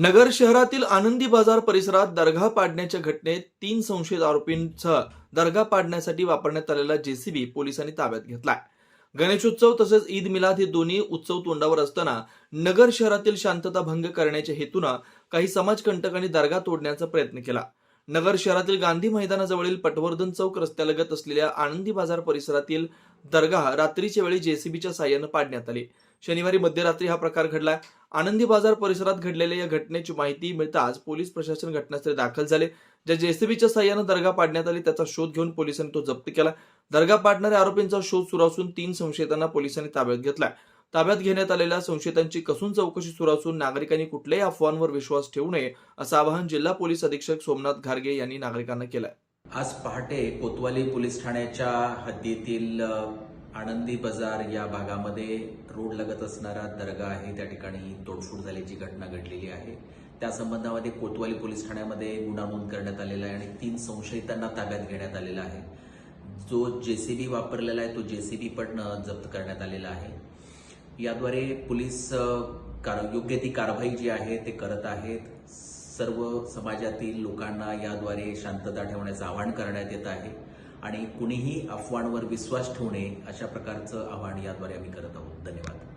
नगर शहरातील आनंदी बाजार परिसरात दर्गा पाडण्याच्या घटनेत तीन संशयित आरोपींसह दर्गा पाडण्यासाठी वापरण्यात आलेला जेसीबी पोलिसांनी ताब्यात घेतलाय. गणेशोत्सव तसेच ईद मिलाद हे दोन्ही उत्सव तोंडावर असताना नगर शहरातील शांतता भंग करण्याच्या हेतूनं काही समाजकंटकांनी दर्गा तोडण्याचा प्रयत्न केला. नगर शहरातील गांधी मैदानाजवळील पटवर्धन चौक रस्त्यालगत असलेल्या आनंदी बाजार परिसरातील दर्गा रात्रीच्या वेळी जेसीबीच्या साह्यानं पाडण्यात आली. शनिवारी मध्यरात्री हा प्रकार घडला. आनंदी बाजार परिसरात घडलेल्या या घटनेची माहिती मिळताच पोलीस प्रशासन घटनास्थळी दाखल झाले. ज्या जेसीबीच्या साह्यानं दर्गा पाडण्यात आली त्याचा शोध घेऊन पोलिसांनी तो जप्त केला. दर्गा पाडणाऱ्या आरोपींचा शोध सुरू असून तीन संशयितांना पोलिसांनी ताब्यात घेतलाय ताब्यात घेण्यात आलेल्या संशयितांची कसून चौकशी सुरू असून नागरिकांनी कुठल्याही अफवांवर विश्वास ठेवू नये असं आवाहन जिल्हा पोलीस अधीक्षक सोमनाथ घारगे यांनी नागरिकांना केलं आज पहाटे कोतवाली पोलीस ठाण्याच्या हद्दीतील आनंदी बाजार या भागामध्ये रोड लगत असणारा दर्गा आहे. त्या ठिकाणी तोडफोड झाल्याची घटना घडलेली आहे. त्या संबंधामध्ये कोतवाली पोलीस ठाण्यामध्ये गुन्हा नोंद करण्यात आलेला आहे आणि तीन संशयितांना ताब्यात घेण्यात आलेला आहे. जो जेसीबी वापरलेला आहे तो जेसीबी पण जप्त करण्यात आलेला आहे. याद्वारे पोलीस कार योग्य ती कारवाई जी आहे ते करत आहेत. सर्व समाजातील लोकांना याद्वारे शांतता ठेवण्याचं आवाहन करण्यात येत आहे. आणि कुणीही अफवांवर विश्वास ठेवणे अशा प्रकारचं आवाहन याद्वारे आम्ही करत आहोत. धन्यवाद.